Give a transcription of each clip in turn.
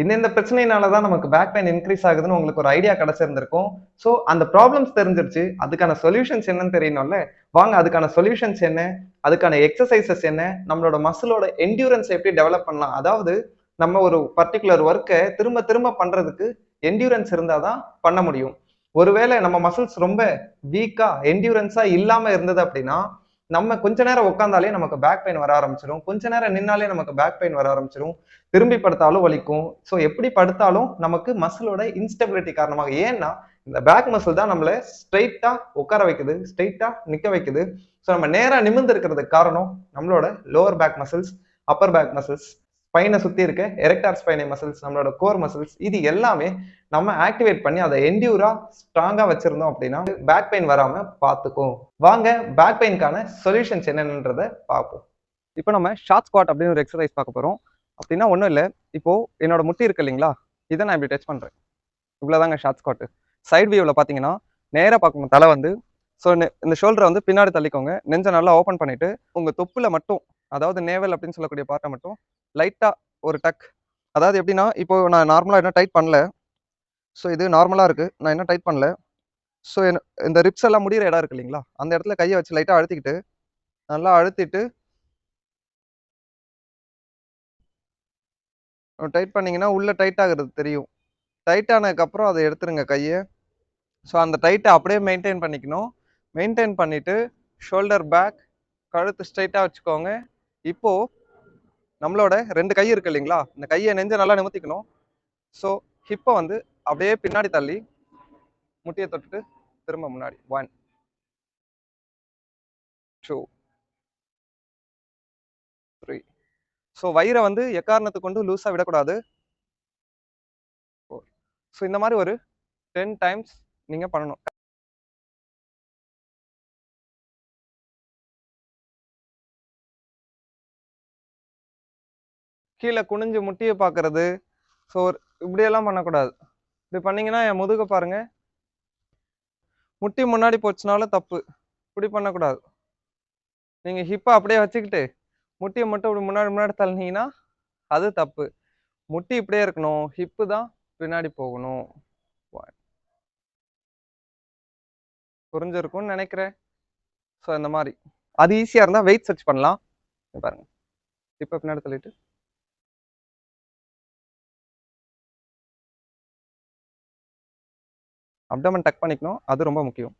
இந்த இந்த பிரச்சனையினால தான் நமக்கு பேக் பெயின் இன்க்ரீஸ் ஆகுதுன்னு உங்களுக்கு ஒரு ஐடியா கிடைச்சிருந்திருக்கும். ஸோ அந்த ப்ராப்ளம்ஸ் தெரிஞ்சிருச்சு. அதுக்கான சொல்யூஷன்ஸ் என்னன்னு தெரியணும்ல? வாங்க அதுக்கான சொல்யூஷன்ஸ் என்ன? அதுக்கான எக்ஸசைசஸ் என்ன? நம்மளோட மசிலோட என்டியூரன்ஸ் எப்படி டெவலப் பண்ணலாம்? அதாவது நம்ம ஒரு பர்டிகுலர் ஒர்க்கை திரும்ப திரும்ப பண்றதுக்கு என்டியூரன்ஸ் இருந்தால் தான் பண்ண முடியும். ஒருவேளை நம்ம மசில்ஸ் ரொம்ப வீக்கா என்டியூரன்ஸா இல்லாம இருந்தது அப்படின்னா நம்ம கொஞ்ச நேரம் உட்காந்தாலே நமக்கு பேக் பெயின் வர ஆரம்பிச்சிடும் கொஞ்ச நேரம் நின்னாலே நமக்கு பேக் பெயின் வர ஆரம்பிச்சிடும் திரும்பி படுத்தாலும் வலிக்கும். ஸோ எப்படி படுத்தாலும் நமக்கு மசிலோட இன்ஸ்டபிலிட்டி காரணமாக ஏன்னா இந்த பேக் மசில் தான் நம்மளை ஸ்ட்ரைட்டா உட்கார வைக்குது ஸ்ட்ரைட்டா நிக்க வைக்குது. ஸோ நம்ம நேராக நிமிர்ந்து இருக்கிறதுக்கு காரணம் நம்மளோட lower back muscles upper back muscles ஸ்பைனை சுற்றி இருக்க எரெக்டார் ஸ்பைனை மசில்ஸ் நம்மளோட கோர் மசில்ஸ் இது எல்லாமே நம்ம ஆக்டிவேட் பண்ணி அதை என்டியூரா ஸ்ட்ராங்காக வச்சிருந்தோம் அப்படின்னா பேக் பெயின் வராமல் பார்த்துக்கும். வாங்க பேக் பெயின்கான சொல்யூஷன்ஸ் என்னென்னன்றதை பார்ப்போம். இப்போ நம்ம ஷார்ட் ஸ்குவாட் அப்படின்னு ஒரு எக்ஸசைஸ் பார்க்க போகிறோம் அப்படின்னா ஒன்றும் இல்லை. இப்போ என்னோட முட்டி இருக்கு இல்லைங்களா? இதை நான் இப்படி டச் பண்ணுறேன் இவ்வளோதாங்க ஷார்ட் ஸ்குவாட் சைட் வியூவில் பார்த்தீங்கன்னா நேராக பார்க்கணும். தலை வந்து ஸோ இந்த ஷோல்டரை வந்து பின்னாடி தள்ளிக்கோங்க. நெஞ்சை நல்லா ஓப்பன் பண்ணிவிட்டு உங்கள் தொப்புல மட்டும் அதாவது நேவல் அப்படின்னு சொல்லக்கூடிய பார்ட்டை மட்டும் லைட்டாக ஒரு டக் அதாவது எப்படின்னா இப்போ நான் நார்மலாக என்ன டைட் பண்ணல. ஸோ இது நார்மலாக இருக்குது நான் என்ன டைட் பண்ணல? ஸோ இந்த ரிப்ஸ் எல்லாம் முடிகிற இடம் இருக்கு இல்லைங்களா? அந்த இடத்துல கையை வச்சு லைட்டாக அழுத்திக்கிட்டு நல்லா அழுத்திட்டு டைட் பண்ணிங்கன்னா உள்ளே டைட் தெரியும். டைட் ஆனதுக்கப்புறம் அதை எடுத்துருங்க கையை. ஸோ அந்த டைட்டை அப்படியே மெயின்டைன் பண்ணிக்கணும். மெயின்டைன் பண்ணிவிட்டு ஷோல்டர் பேக் கழுத்து ஸ்ட்ரைட்டாக வச்சுக்கோங்க. இப்போ நம்மளோட ரெண்டு கை இருக்கு இல்லைங்களா? இந்த கையை நெஞ்ச நல்லா நிமித்திக்கணும். ஸோ ஹிப்பை வந்து அப்படியே பின்னாடி தள்ளி முட்டியை தொட்டுட்டு திரும்ப முன்னாடி. ஒன் டூ த்ரீ ஸோ வயிறை வந்து எக்காரணத்தை கொண்டு லூஸாக விடக்கூடாது. ஃபோர் ஸோ இந்த மாதிரி ஒரு டென் டைம்ஸ் நீங்கள் பண்ணணும். கீழே குனிஞ்சு முட்டியை பார்க்கறது ஸோ இப்படியெல்லாம் பண்ணக்கூடாது. இப்படி பண்ணிங்கன்னா என் முதுக பாருங்கள் முட்டி முன்னாடி போச்சுனாலும் தப்பு. இப்படி பண்ணக்கூடாது. நீங்கள் ஹிப்பை அப்படியே வச்சுக்கிட்டு முட்டியை மட்டும் இப்படி முன்னாடி முன்னாடி தள்ளினீங்கன்னா அது தப்பு. முட்டி இப்படியே இருக்கணும். ஹிப்பு தான் பின்னாடி போகணும். புரிஞ்சிருக்கும்னு நினைக்கிறேன். ஸோ இந்த மாதிரி. அது ஈஸியாக இருந்தால் வெயிட் சர்ச் பண்ணலாம். பாருங்கள் இப்போ பின்னாடி தள்ளிட்டு. அப்டமன் டக் பண்ணிக்கணும். அது ரொம்ப முக்கியம்.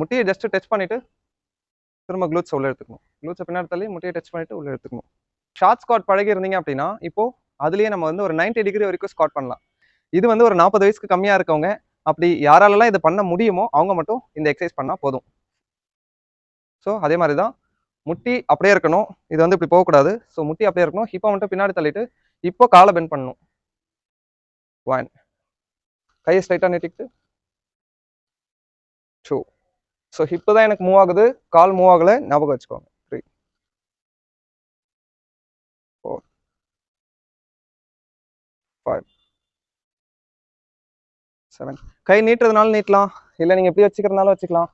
முட்டியை ஜஸ்ட் டச் பண்ணிட்டு திரும்ப க்ளூத்ஸ் உள்ள எடுத்துக்கணும். க்ளூட்ஸை பின்னாடி தள்ளி முட்டியை டச் பண்ணிட்டு உள்ள எடுத்துக்கணும். ஷார்ட் ஸ்காட் பழகி இருந்தீங்க அப்படின்னா இப்போ அதுலயே நம்ம வந்து ஒரு 90 டிகிரி வரைக்கும் ஸ்காட் பண்ணலாம். இது வந்து ஒரு நாற்பது வயசுக்கு கம்மியா இருக்கவங்க அப்படி யாராலலாம் இது பண்ண முடியுமோ அவங்க மட்டும் இந்த எக்ஸசைஸ் பண்ணா போதும். ஸோ அதே மாதிரி தான் முட்டி அப்படியே இருக்கணும். இது வந்து இப்படி போகக்கூடாது. ஸோ முட்டி அப்படியே இருக்கணும். ஹிப்பை மட்டும் பின்னாடி தள்ளிட்டு இப்போ காலை பெண்ட் பண்ணணும். ஒன் கையை ஸ்ட்ரைட்டாக நீட்டிக்கிட்டு டூ ஸோ ஹிப்பு தான் எனக்கு மூவ் ஆகுது. கால் மூவ் ஆகலை. ஞாபகம் வச்சுக்கோங்க. த்ரீ ஃபோர் ஃபைவ் செவன் கை நீட்டுறதுனால நீட்டலாம். இல்லை நீங்கள் எப்படி வச்சுக்கிறதுனால வச்சுக்கலாம்.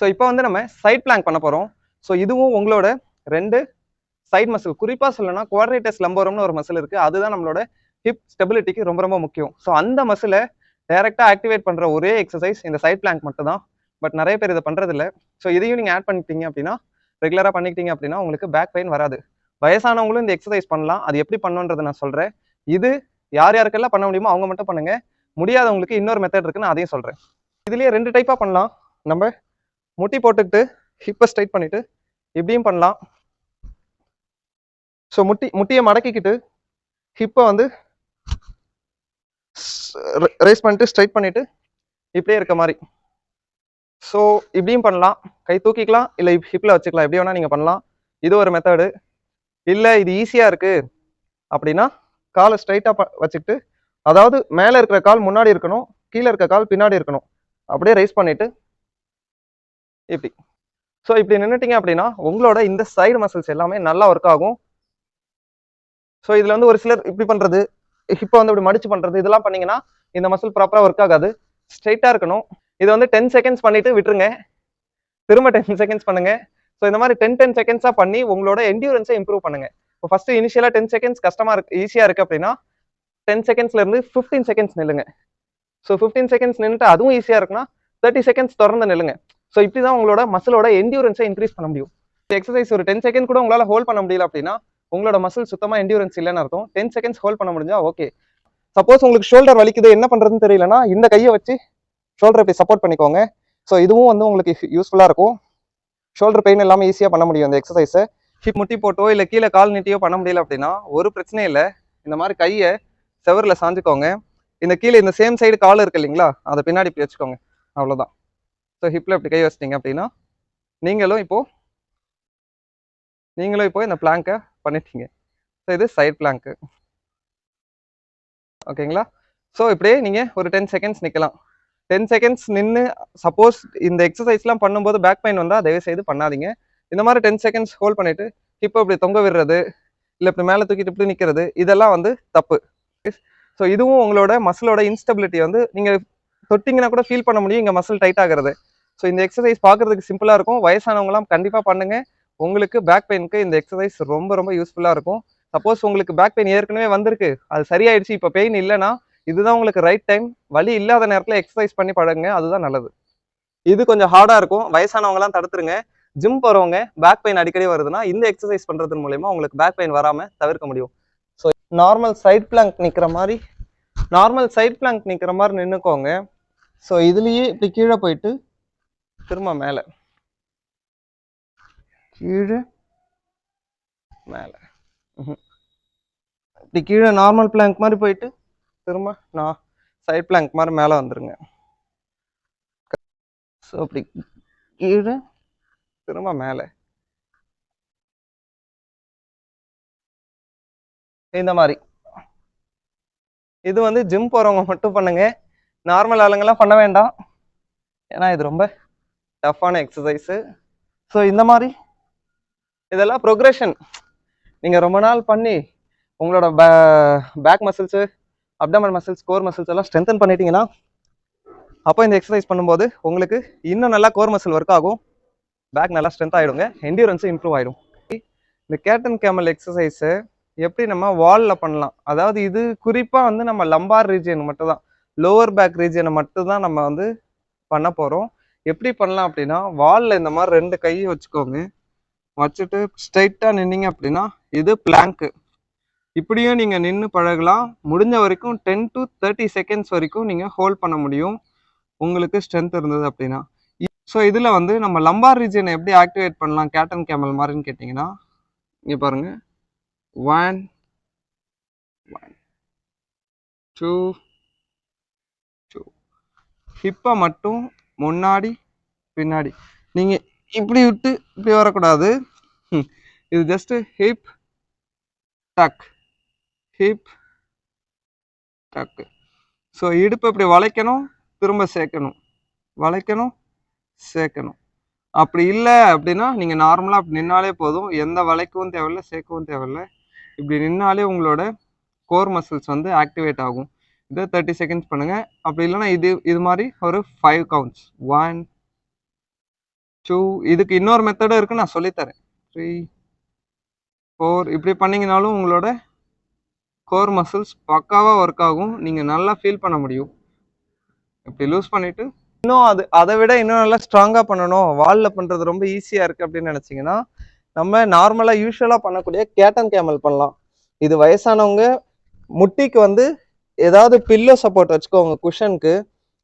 ஸோ இப்போ வந்து நம்ம சைட் பிளாங்க் பண்ண போகிறோம் ஸோ இதுவும் உங்களோட ரெண்டு சைட் மசில் குறிப்பாக சொல்லணும்னா குவாட்ரேட்டஸ் லம்போரம்னு ஒரு மசில் இருக்குது அதுதான் நம்மளோட ஹிப் ஸ்டெபிலிட்டிக்கு ரொம்ப ரொம்ப முக்கியம். ஸோ அந்த மசிலை டைரெக்டாக ஆக்டிவேட் பண்ணுற ஒரே எக்ஸசைஸ் இந்த சைட் பிளாங்க் மட்டும் தான் பட் நிறைய பேர் இதை பண்ணுறதில்ல ஸோ இதையும் நீங்கள் ஆட் பண்ணிட்டீங்க அப்படின்னா ரெகுலராக பண்ணிக்கிட்டீங்க அப்படின்னா உங்களுக்கு பேக் பெயின் வராது. வயசானவங்களும் இந்த எக்ஸசைஸ் பண்ணலாம். அது எப்படி பண்ணுன்றதை நான் சொல்கிறேன் இது யார் யாருக்கெல்லாம் பண்ண முடியுமோ அவங்க மட்டும் பண்ணுங்க. முடியாதவங்களுக்கு இன்னொரு மெத்தட் இருக்குன்னு நான் அதையும் சொல்கிறேன் இதுலேயே ரெண்டு டைப்பாக பண்ணலாம். நம்ம முட்டி போட்டுக்கிட்டு ஹிப்பை ஸ்ட்ரைட் பண்ணிவிட்டு இப்படியும் பண்ணலாம். ஸோ முட்டி முட்டியை மடக்கிக்கிட்டு ஹிப்பை வந்து ரேஸ் பண்ணிட்டு ஸ்ட்ரைட் பண்ணிட்டு இப்படியே இருக்க மாதிரி. ஸோ இப்படியும் பண்ணலாம். கை தூக்கிக்கலாம் இல்லை ஹிப்பில் வச்சுக்கலாம். எப்படி வேணால் நீங்கள் பண்ணலாம். இது ஒரு மெத்தடு இல்லை இது ஈஸியாக இருக்கு. அப்படின்னா காலை ஸ்ட்ரைட்டாக வச்சுக்கிட்டு அதாவது மேலே இருக்கிற கால் முன்னாடி இருக்கணும் கீழே இருக்க கால் பின்னாடி இருக்கணும். அப்படியே ரைஸ் பண்ணிட்டு இப்படி. ஸோ இப்படி நின்றுட்டீங்க அப்படின்னா உங்களோட இந்த சைடு மசில்ஸ் எல்லாமே நல்லா ஒர்க் ஆகும். ஸோ இதில் வந்து ஒரு சிலர் இப்படி பண்ணுறது இப்போ வந்து இப்படி மடிச்சு பண்ணுறது இதெல்லாம் பண்ணிங்கன்னா இந்த மசில் ப்ராப்பராக ஒர்க் ஆகாது. ஸ்ட்ரைட்டாக இருக்கணும். இதை வந்து டென் செகண்ட்ஸ் பண்ணிட்டு விட்டுருங்க. திரும்ப டென் செகண்ட்ஸ் பண்ணுங்க. ஸோ இந்த மாதிரி டென் டென் செகண்ட்ஸாக பண்ணி உங்களோட என்டியூரன்ஸை இம்ப்ரூவ் பண்ணுங்க. இப்போ ஃபஸ்ட்டு இனிஷியலாக டென் செகண்ட்ஸ் கஷ்டமாக இருக்கு ஈஸியாக இருக்குது அப்படின்னா டென் செகண்ட்ஸ்லேருந்து ஃபிஃப்டீன் செகண்ட்ஸ் நில்லுங்க. ஸோ ஃபிஃப்டீன் செகண்ட்ஸ் நின்றுட்டு அதுவும் ஈஸியாக இருக்குன்னா தேர்ட்டி செகண்ட்ஸ் தொடர்ந்து நில்லுங்க. ஸோ இப்படி தான் உங்களோட மசிலோட என்டியூரன்ஸை இன்க்ரீஸ் பண்ண முடியும். எக்ஸசைஸ் ஒரு டென் செகண்ட் கூட உங்களால் ஹோல்ட் பண்ண முடியல அப்படின்னா உங்களோட மசில் சுத்தமாக என்டியூரன்ஸ் இல்லைன்னு அர்த்தம். டென் செகண்ட்ஸ் ஹோல்ட் பண்ண முடிஞ்சா ஓகே சப்போஸ் உங்களுக்கு ஷோல்டர் வலிக்குது என்ன பண்ணுறதுன்னு தெரியலனா இந்த கையை வச்சு ஷோல்டர் இப்படி சப்போர்ட் பண்ணிக்கோங்க. ஸோ இதுவும் வந்து உங்களுக்கு யூஸ்ஃபுல்லாக இருக்கும். ஷோல்டர் பெயின் இல்லாமல் ஈஸியாக பண்ண முடியும் இந்த எக்ஸசைஸை ஹிப் முட்டி போட்டோ இல்லை கீழே கால் நீட்டியோ பண்ண முடியல அப்படின்னா ஒரு பிரச்சனையும் இல்லை. இந்த மாதிரி கையை செவரில் சாஞ்சுக்கோங்க. இந்த கீழே இந்த சேம் சைடு கால் இருக்கு இல்லைங்களா அதை பின்னாடி இப்படி வச்சுக்கோங்க. அவ்வளோதான் ஸோ ஹிப்பில் இப்படி கை வச்சிட்டிங்க அப்படின்னா நீங்களும் இப்போது நீங்களும் இப்போ இந்த பிளாங்கை பண்ணிட்டீங்க. ஸோ இது சைட் பிளாங்க்கு ஓகேங்களா ஸோ இப்படியே நீங்கள் ஒரு டென் செகண்ட்ஸ் நிற்கலாம் டென் செகண்ட்ஸ் நின்று சப்போஸ் இந்த எக்ஸசைஸ்லாம் பண்ணும்போது பேக் பெயின் வந்தால் தயவு செய்து பண்ணாதீங்க. இந்த மாதிரி டென் செகண்ட்ஸ் ஹோல்ட் பண்ணிவிட்டு இப்போ இப்படி தொங்க விடுறது இல்லை இப்படி மேலே தூக்கிட்டு இப்படி நிற்கிறது இதெல்லாம் வந்து தப்பு. ஸோ இதுவும் உங்களோட மசிலோட இன்ஸ்டபிலிட்டி வந்து நீங்கள் தொட்டிங்கன்னா கூட ஃபீல் பண்ண முடியும் இங்கே மசில் டைட் ஆகிறது. ஸோ இந்த எக்ஸசைஸ் பார்க்குறதுக்கு சிம்பிளாக இருக்கும். வயசானவங்களாம் கண்டிப்பாக பண்ணுங்கள் உங்களுக்கு பேக் பெயினுக்கு இந்த எக்ஸசைஸ் ரொம்ப ரொம்ப யூஸ்ஃபுல்லாக இருக்கும். சப்போஸ் உங்களுக்கு பேக் பெயின் ஏற்கனவே வந்திருக்கு. அது சரியாயிடுச்சு இப்போ பெயின் இல்லைன்னா இதுதான் உங்களுக்கு ரைட் டைம் வலி இல்லாத நேரத்தில் எக்ஸசைஸ் பண்ணி பழகுங்க. அதுதான் நல்லது. இது கொஞ்சம் ஹார்டாக இருக்கும். வயசானவங்கலாம் தடுத்துருங்க. ஜிம் போகிறவங்க பேக் பெயின் அடிக்கடி வருதுன்னா இந்த எக்ஸசைஸ் பண்ணுறது மூலயமா உங்களுக்கு பேக் பெயின் வராமல் தவிர்க்க முடியும். ஸோ நார்மல் சைட் பிளாங்க் நிற்கிற மாதிரி நார்மல் சைட் பிளாங்க் நிற்கிற மாதிரி நின்றுக்கோங்க ஸோ இதுலேயே இப்படி கீழே போயிட்டு திரும்ப மேலே. கீழே மேலே. இப்படி கீழே நார்மல் பிளாங்க் மாதிரி போயிட்டு திரும்ப நான் சைட் பிளாங்க் மாதிரி மேலே வந்துருங்க. ஸோ அப்படி கீழே திரும்ப மேலே. இந்த மாதிரி. இது வந்து ஜிம் போறவங்க மட்டும் பண்ணுங்க. நார்மல் ஆளுங்கெல்லாம் பண்ண வேண்டாம். ஏன்னா இது ரொம்ப டஃப்பான எக்ஸசைஸு ஸோ இந்த மாதிரி இதெல்லாம் ப்ரொக்ரெஷன் நீங்கள் ரொம்ப நாள் பண்ணி உங்களோட பே back muscles abdomen muscles core muscles எல்லாம் ஸ்ட்ரென்தன் பண்ணிட்டீங்கன்னா அப்போ இந்த எக்ஸசைஸ் பண்ணும்போது உங்களுக்கு இன்னும் நல்லா கோர் மசில் ஒர்க் ஆகும். பேக் நல்லா ஸ்ட்ரென்த் ஆகிடுங்க என்டியூரன்ஸும் இம்ப்ரூவ் ஆகிடும் இந்த கேட்டன் கேமல் எக்ஸசைஸு எப்படி நம்ம வாலில் பண்ணலாம்? அதாவது இது குறிப்பாக வந்து நம்ம லம்பார் ரீஜியன் மட்டும் தான் லோவர் பேக் ரீஜியனை மட்டும் தான் நம்ம வந்து பண்ண போகிறோம் எப்படி பண்ணலாம் அப்படின்னா வாலில் இந்த மாதிரி ரெண்டு கையை வச்சுக்கோங்க. வச்சுட்டு ஸ்ட்ரைட்டாக நின்னீங்க அப்படின்னா இது பிளாங்க்கு இப்படியும் நீங்கள் நின்று பழகலாம். முடிஞ்ச வரைக்கும் டென் டு தேர்ட்டி செகண்ட்ஸ் வரைக்கும் நீங்கள் ஹோல்ட் பண்ண முடியும். உங்களுக்கு ஸ்ட்ரென்த் இருந்தது அப்படின்னா. ஸோ இதில் வந்து நம்ம லம்பார் ரீஜனை எப்படி ஆக்டிவேட் பண்ணலாம்? கேட்டன் கேமல் மாதிரின்னு கேட்டிங்கன்னா இங்கே பாருங்கள் ஒன் ஒன் டூ டூ ஹிப்பை மட்டும் முன்னாடி பின்னாடி. நீங்கள் இப்படி விட்டு இப்படி வரக்கூடாது. இது just hip tuck hip tuck so இடுப்பு இப்படி வளைக்கணும் திரும்ப சேர்க்கணும். வளைக்கணும் சேர்க்கணும். அப்படி இல்லை அப்படின்னா நீங்கள் நார்மலாக அப்படி நின்னாலே போதும். எந்த வளைக்கவும் தேவையில்ல சேர்க்கவும் தேவையில்ல. இப்படி நின்னாலே உங்களோட கோர் மசில்ஸ் வந்து ஆக்டிவேட் ஆகும். இதை தேர்ட்டி செகண்ட்ஸ் பண்ணுங்கள் அப்படி இல்லைன்னா இது இது மாதிரி ஒரு ஃபைவ் கவுண்ட்ஸ் ஒன் டூ இதுக்கு இன்னொரு மெத்தடும் இருக்குது நான் சொல்லித்தரேன். த்ரீ ஃபோர் இப்படி பண்ணிங்கனாலும் உங்களோட கோர் மசில்ஸ் பக்காவாக ஒர்க் ஆகும். நீங்கள் நல்லா ஃபீல் பண்ண முடியும். இப்படி லூஸ் பண்ணிவிட்டு இன்னும் அது அதை விட இன்னும் நல்லா ஸ்ட்ராங்காக பண்ணணும். வாலில் பண்ணுறது ரொம்ப ஈஸியாக இருக்குது அப்படின்னு நினச்சிங்கன்னா நம்ம நார்மலாக யூஸ்வலாக பண்ணக்கூடிய கேட்டன் கேமல் பண்ணலாம். இது வயசானவங்க முட்டிக்கு வந்து ஏதாவது பில்லோ சப்போர்ட் வச்சுக்கோங்க குஷனுக்கு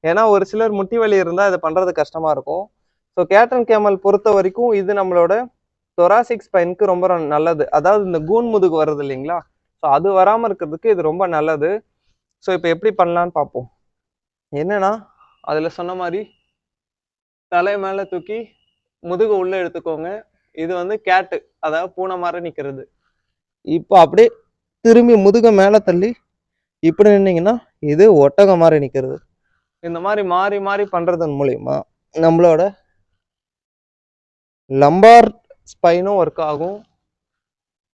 ஏன்னா ஒரு சிலர் முட்டி வலி இருந்தால் இதை பண்ணுறது கஷ்டமாக இருக்கும். ஸோ கேட்டன் கேமல் பொறுத்த வரைக்கும் இது நம்மளோட தொராசிக் ஸ்பைனுக்கு ரொம்ப நல்லது. அதாவது இந்த கூன் முதுகு வருது இல்லைங்களா? ஸோ அது வராமல் இருக்கிறதுக்கு இது ரொம்ப நல்லது. ஸோ இப்போ எப்படி பண்ணலான்னு பார்ப்போம். என்னன்னா அதில் சொன்ன மாதிரி தலை மேலே தூக்கி முதுகு உள்ளே எடுத்துக்கோங்க. இது வந்து கேட்டு அதாவது பூனை மாதிரி நிற்கிறது இப்போ அப்படியே திரும்பி முதுக மேலே தள்ளி இப்படி நின்னீங்கன்னா இது ஒட்டகம் மாதிரி நிற்கிறது இந்த மாதிரி மாறி மாறி பண்ணுறதன் மூலிமா நம்மளோட லம்பார் ஸ்பைனும் ஒர்க் ஆகும்.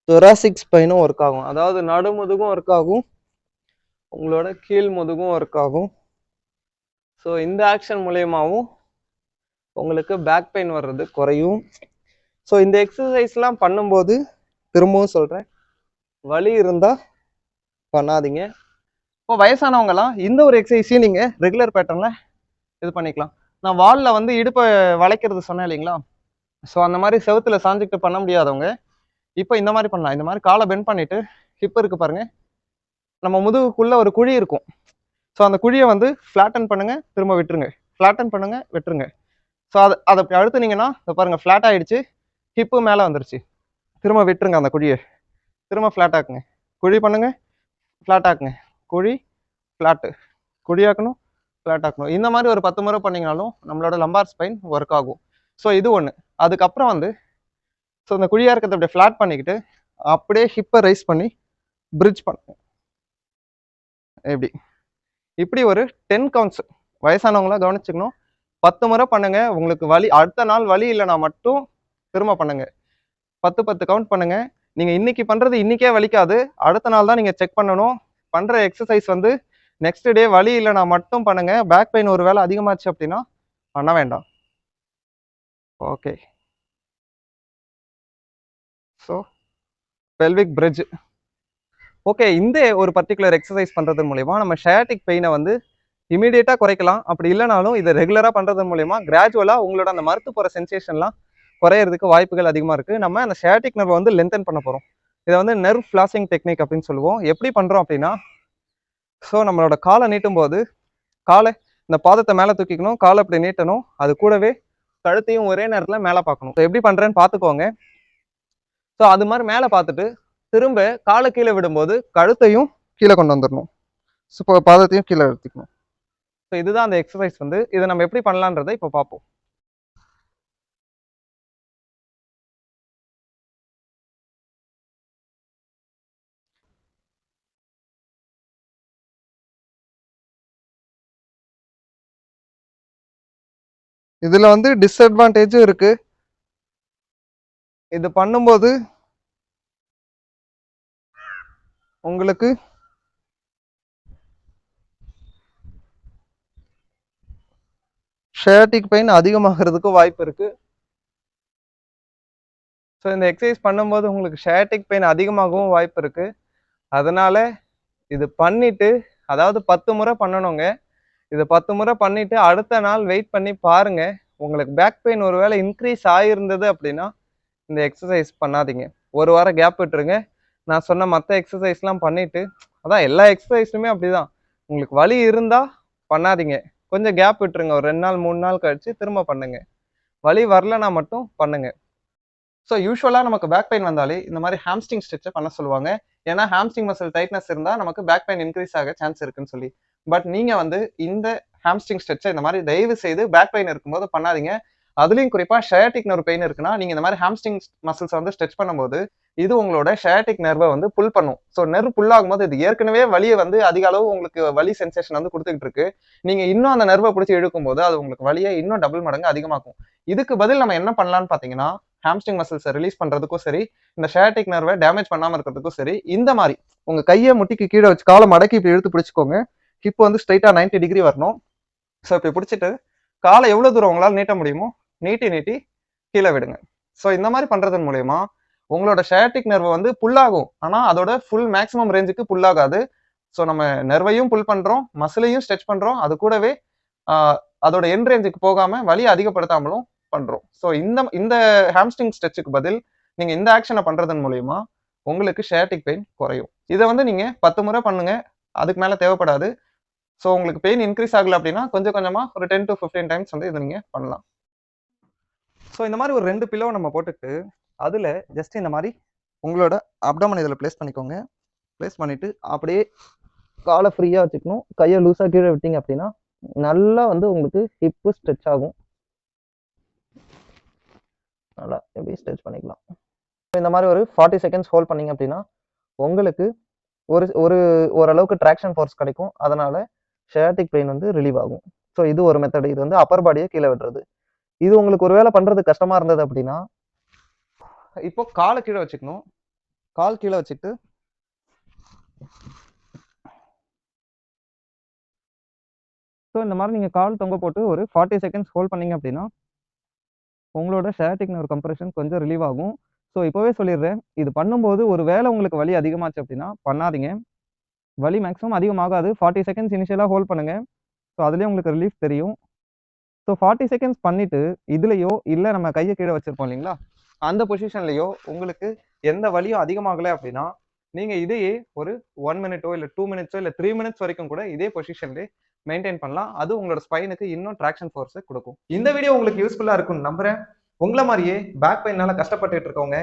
தொராசிக் ஸ்பைனும் ஒர்க் ஆகும். அதாவது நடுமுதுகும் ஒர்க் ஆகும். உங்களோட கீழ் முதுகும் ஒர்க் ஆகும். ஸோ இந்த ஆக்ஷன் மூலயமாவும் உங்களுக்கு பேக் பெயின் வர்றது குறையும். ஸோ இந்த எக்ஸசைஸ்லாம் பண்ணும்போது திரும்பவும் சொல்கிறேன் வலி இருந்தால் பண்ணாதீங்க. இப்போ வயசானவங்கலாம் இந்த ஒரு எக்ஸசைஸையும் நீங்கள் ரெகுலர் பேட்டர்னில் இது பண்ணிக்கலாம். நான் வாலில் வந்து இடுப்பை வளைக்கிறது சொன்னேன் இல்லைங்களா? ஸோ அந்த மாதிரி செவுத்துல சாஞ்சிக்கிட்டு பண்ண முடியாதவங்க இப்போ இந்த மாதிரி பண்ணலாம். இந்த மாதிரி காலை பெண்ட் பண்ணிட்டு ஹிப் இருக்கு பாருங்க. நம்ம முதுகுக்குள்ள ஒரு குழி இருக்கும். ஸோ அந்த குழியை வந்து ஃப்ளாட்டன் பண்ணுங்க திரும்ப விட்டுருங்க. ஃப்ளாட்டன் பண்ணுங்க விட்டுருங்க. ஸோ அதை அதை அப்படி அழுத்துனீங்கன்னா இதை பாருங்க ஃப்ளாட் ஆயிடுச்சு. ஹிப்பு மேலே வந்துருச்சு. திரும்ப விட்டுருங்க அந்த குழியை. திரும்ப ஃப்ளாட் ஆக்குங்க. குழி பண்ணுங்க ஃப்ளாட் ஆக்குங்க. குழி ஃப்ளாட்டு குழியாக்கணும் ஃப்ளாட் ஆக்கணும். இந்த மாதிரி ஒரு பத்து முறை பண்ணீங்கனாலும் நம்மளோட லம்பார் ஸ்பைன் ஒர்க் ஆகும். ஸோ இது ஒன்று அதுக்கப்புறம் வந்து ஸோ இந்த குழியாக இருக்கிறத அப்படியே ஃப்ளாட் பண்ணிக்கிட்டு அப்படியே ஹிப்பை ரைஸ் பண்ணி பிரிட்ஜ் பண்ணுங்க எப்படி? இப்படி ஒரு டென் கவுண்ட்ஸ் வயசானவங்களாம் கவனிச்சுக்கணும். பத்து முறை பண்ணுங்க. உங்களுக்கு வலி அடுத்த நாள் வலி இல்லைனா மட்டும் திரும்ப பண்ணுங்க. பத்து பத்து கவுண்ட் பண்ணுங்க. நீங்கள் இன்னைக்கு பண்ணுறது இன்னைக்கே வலிக்காது. அடுத்த நாள் தான் நீங்கள் செக் பண்ணணும். பண்ணுற எக்ஸசைஸ் வந்து நெக்ஸ்ட் டே வலி இல்லைனா மட்டும் பண்ணுங்க. பேக் பெயின் ஒரு வேளை அதிகமாச்சு அப்படின்னா பண்ண வேண்டாம். Okay so pelvic bridge okay இந்த ஒரு பர்டிகுலர் எக்ஸசைஸ் பண்ணுறது மூலிமா நம்ம ஷயாட்டிக் பெயினை வந்து இமீடியட்டாக குறைக்கலாம். அப்படி இல்லைனாலும் இதை ரெகுலராக பண்ணுறது மூலிமா கிராஜுவலாக உங்களோட அந்த மறுத்து போகிற சென்சேஷன்லாம் குறையிறதுக்கு வாய்ப்புகள் அதிகமாக இருக்குது நம்ம அந்த ஷயாட்டிக் நர்வை வந்து லென்தன் பண்ண போகிறோம் இதை வந்து நெர்வ் ஃப்ளாசிங் டெக்னிக் அப்படின்னு சொல்லுவோம். எப்படி பண்ணுறோம் அப்படின்னா ஸோ நம்மளோட காலை நீட்டும் போது காலை இந்த பாதத்தை மேலே தூக்கிக்கணும். காலை அப்படி நீட்டணும். அது கூடவே கழுத்தையும் ஒரே நேரத்தில் மேலே பார்க்கணும். ஸோ எப்படி பண்ணுறேன்னு பார்த்துக்கோங்க. ஸோ அது மாதிரி மேலே பார்த்துட்டு திரும்ப காலை கீழே விடும்போது கழுத்தையும் கீழே கொண்டு வந்துடணும். ஸோ இப்போ பாதத்தையும் கீழே எடுத்துக்கணும் ஸோ இதுதான் அந்த எக்ஸசைஸ் வந்து. இதை நம்ம எப்படி பண்ணலான்றதை இப்போ பார்ப்போம். இதில் வந்து டிஸ்அட்வான்டேஜும் இருக்கு. இது பண்ணும்போது உங்களுக்கு ஷேட்டிக் பெயின் அதிகமாகிறதுக்கு வாய்ப்பு இருக்கு. ஸோ இந்த எக்ஸசைஸ் பண்ணும்போது உங்களுக்கு ஷேட்டிக் பெயின் அதிகமாகவும் வாய்ப்பு இருக்கு. அதனால இது பண்ணிட்டு அதாவது பத்து முறை பண்ணணுங்க. இதை பத்து முறை பண்ணிவிட்டு அடுத்த நாள் வெயிட் பண்ணி பாருங்கள் உங்களுக்கு பேக் பெயின் ஒரு வேளை இன்க்ரீஸ் ஆகிருந்தது அப்படின்னா இந்த எக்ஸசைஸ் பண்ணாதீங்க. ஒரு வாரம் கேப் விட்டுருங்க. நான் சொன்ன மற்ற எக்ஸசைஸ்லாம் பண்ணிவிட்டு அதான் எல்லா எக்ஸசைஸுமே அப்படிதான். உங்களுக்கு வலி இருந்தால் பண்ணாதீங்க. கொஞ்சம் கேப் விட்டுருங்க. ஒரு ரெண்டு நாள் மூணு நாள் கழித்து திரும்ப பண்ணுங்க. வலி வரலனா மட்டும் பண்ணுங்கள் ஸோ யூஸ்வலாக நமக்கு பேக் பெயின் வந்தாலே இந்த மாதிரி ஹாம்ஸ்டிங் ஸ்ட்ரெச்சை பண்ண சொல்லுவாங்க. ஏன்னா ஹாம்ஸ்டிங் மசில் டைட்னஸ் இருந்தால் நமக்கு பேக் பெயின் இன்க்ரீஸ் ஆக சான்ஸ் இருக்குன்னு சொல்லி. பட் நீங்கள் வந்து இந்த ஹாம்ஸ்டிங் ஸ்ட்ரெச்சை இந்த மாதிரி தயவு செய்து பேக் பெயின் இருக்கும்போது பண்ணாதீங்க. அதுலேயும் குறிப்பாக ஷயாட்டிக் நர்வ் பெயின் இருக்குன்னா நீங்கள் இந்த மாதிரி ஹாம்ஸ்டிங் மசில்ஸ் வந்து ஸ்ட்ரெச் பண்ணும்போது இது உங்களோட ஷயாட்டிக் நர்வை வந்து புல் பண்ணும். ஸோ நெர்வ் புல் ஆகும்போது இது ஏற்கனவே வலியை வந்து அதிக அளவு உங்களுக்கு வலி சென்சேஷன் வந்து கொடுத்துக்கிட்டு இருக்கு. நீங்கள் இன்னும் அந்த நர்வை பிடிச்சி இழுக்கும் போது அது உங்களுக்கு வலியை இன்னும் டபுள் மடங்கு அதிகமாக்கும். இதுக்கு பதில் நம்ம என்ன பண்ணலான்னு பார்த்தீங்கன்னா ஹாம்ஸ்டிங் மசில்ஸை ரிலீஸ் பண்ணுறதுக்கும் சரி இந்த ஷேட்டிக் நர்வை டேமேஜ் பண்ணாமல் இருக்கிறதுக்கும் சரி இந்த மாதிரி உங்கள் கையை முட்டிக்கு கீழே வச்சு காலை மடக்கி இப்படி இழுத்து பிடிச்சிக்கோங்க. ஹிப் வந்து ஸ்ட்ரைட்டாக நைன்டி டிகிரி வரணும். ஸோ இப்படி பிடிச்சிட்டு காலை எவ்வளோ தூரம் உங்களால் நீட்ட முடியுமோ நீட்டி நீட்டி கீழே விடுங்க. ஸோ இந்த மாதிரி பண்ணுறதன் மூலயமா உங்களோட ஷேட்டிக் நர்வை வந்து புல்லாகும் ஆனால் அதோட ஃபுல் மேக்ஸிமம் ரேஞ்சுக்கு புல்லாகாது ஸோ நம்ம நர்வையும் புல் பண்ணுறோம் மசிலையும் ஸ்ட்ரெச் பண்ணுறோம் அது கூடவே அதோட என் ரேஞ்சுக்கு போகாமல் வலி அதிகப்படுத்தாமலும் பண்றோம். ஸோ இந்த இந்த ஹாம்ஸ்டிங் ஸ்ட்ரெச்சுக்கு பதில் நீங்க இந்த ஆக்ஷனை பண்றதன் மூலயமா உங்களுக்கு ஷேட்டிக் பெயின் குறையும். இதை வந்து நீங்க பத்து முறை பண்ணுங்க அதுக்கு மேல தேவைப்படாது. ஸோ உங்களுக்கு பெயின் இன்க்ரீஸ் ஆகல அப்படின்னா கொஞ்சம் கொஞ்சமா ஒரு டென் டு ஃபிஃப்டீன் டைம்ஸ் வந்து இதை நீங்க பண்ணலாம். ஸோ இந்த மாதிரி ஒரு ரெண்டு பில்லோ நம்ம போட்டுட்டு அதில் ஜஸ்ட் இந்த மாதிரி உங்களோட அப்டமன் இதில் ப்ளேஸ் பண்ணிக்கோங்க. ப்ளேஸ் பண்ணிவிட்டு அப்படியே காலை ஃப்ரீயாக வச்சுக்கணும். கையை லூஸாக கீழே விட்டீங்க அப்படின்னா நல்லா வந்து உங்களுக்கு ஹிப்பு ஸ்ட்ரெச் ஆகும். நல்லா எப்படி ஸ்ட்ரெச் பண்ணிக்கலாம். இந்த மாதிரி ஒரு ஃபார்ட்டி செகண்ட்ஸ் ஹோல்ட் பண்ணீங்க அப்படின்னா உங்களுக்கு ஒரு ஒரு ஓரளவுக்கு ட்ராக்ஷன் ஃபோர்ஸ் கிடைக்கும். அதனால் ஷயாட்டிக் பெயின் வந்து ரிலீவ் ஆகும். ஸோ இது ஒரு மெத்தட் இது வந்து அப்பர் பாடியை கீழே விடுறது. இது உங்களுக்கு ஒருவேளை பண்ணுறது கஷ்டமாக இருந்தது அப்படின்னா இப்போ காலை கீழே வச்சுக்கணும். கால் கீழே வச்சுட்டு ஸோ இந்த மாதிரி நீங்கள் கால் தொங்க போட்டு ஒரு ஃபார்ட்டி செகண்ட்ஸ் ஹோல்ட் பண்ணீங்க அப்படின்னா உங்களோட ஷேட்டிக் நர்வ் கம்ப்ரெஷன் கொஞ்சம் ரிலீவ் ஆகும். ஸோ இப்போவே சொல்லிடுறேன். இது பண்ணும்போது ஒரு வேலை உங்களுக்கு வலி அதிகமாச்சு அப்படின்னா பண்ணாதீங்க. வலி மேக்ஸிமம் அதிகமாகாது. ஃபார்ட்டி செகண்ட்ஸ் இனிஷியலாக ஹோல்ட் பண்ணுங்கள் ஸோ அதுலேயே உங்களுக்கு ரிலீஃப் தெரியும். ஸோ ஃபார்ட்டி செகண்ட்ஸ் பண்ணிவிட்டு இதுலேயோ இல்லை நம்ம கையை கீழே வச்சுருப்போம் இல்லைங்களா? அந்த பொசிஷன்லேயோ உங்களுக்கு எந்த வலியும் அதிகமாகலை அப்படின்னா நீங்கள் இதையே ஒரு ஒன் மினிட்டோ இல்லை டூ மினிட்ஸோ இல்லை த்ரீ மினிட்ஸ் வரைக்கும் கூட இதே பொசிஷன்லேயே மெயின்டைன் பண்ணலாம். அது உங்களோட ஸ்பைனுக்கு இன்னும் ட்ராக்ஷன் ஃபோர்ஸை கொடுக்கும். இந்த வீடியோ உங்களுக்கு யூஸ்ஃபுல்லாக இருக்கும்னு நம்புறேன். உங்களை மாதிரியே பேக் பெயினால கஷ்டப்பட்டுட்டு இருக்கவங்க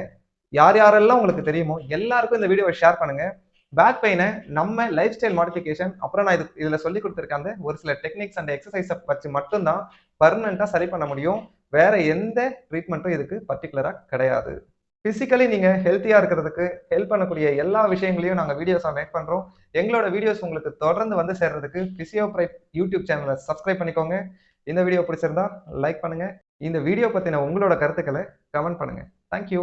யார் யாரெல்லாம் உங்களுக்கு தெரியுமோ எல்லாருக்கும் இந்த வீடியோவை ஷேர் பண்ணுங்க. பேக் பெயினை நம்ம லைஃப் ஸ்டைல் மாடிஃபிகேஷன் அப்புறம் நான் இது இதில் சொல்லி கொடுத்துருக்க அந்த ஒரு சில டெக்னிக்ஸ் அண்ட் எக்ஸசைஸை வச்சு மட்டும்தான் பர்மனெண்ட்டாக சரி பண்ண முடியும். வேற எந்த ட்ரீட்மெண்ட்டும் இதுக்கு பர்டிகுலராக கிடையாது. ஃபிசிக்கலி நீங்கள் ஹெல்த்தியாக இருக்கிறதுக்கு ஹெல்ப் பண்ணக்கூடிய எல்லா விஷயங்களையும் நாங்கள் வீடியோஸாக மேக் பண்ணுறோம் எங்களோட வீடியோஸ் உங்களுக்கு தொடர்ந்து வந்து சேர்றதுக்கு பிசியோப்ரைப் யூடியூப் சேனலை சப்ஸ்கிரைப் பண்ணிக்கோங்க. இந்த வீடியோ பிடிச்சிருந்தா லைக் பண்ணுங்கள் இந்த வீடியோ பற்றின உங்களோட கருத்துக்களை கமெண்ட் பண்ணுங்கள் தேங்க்யூ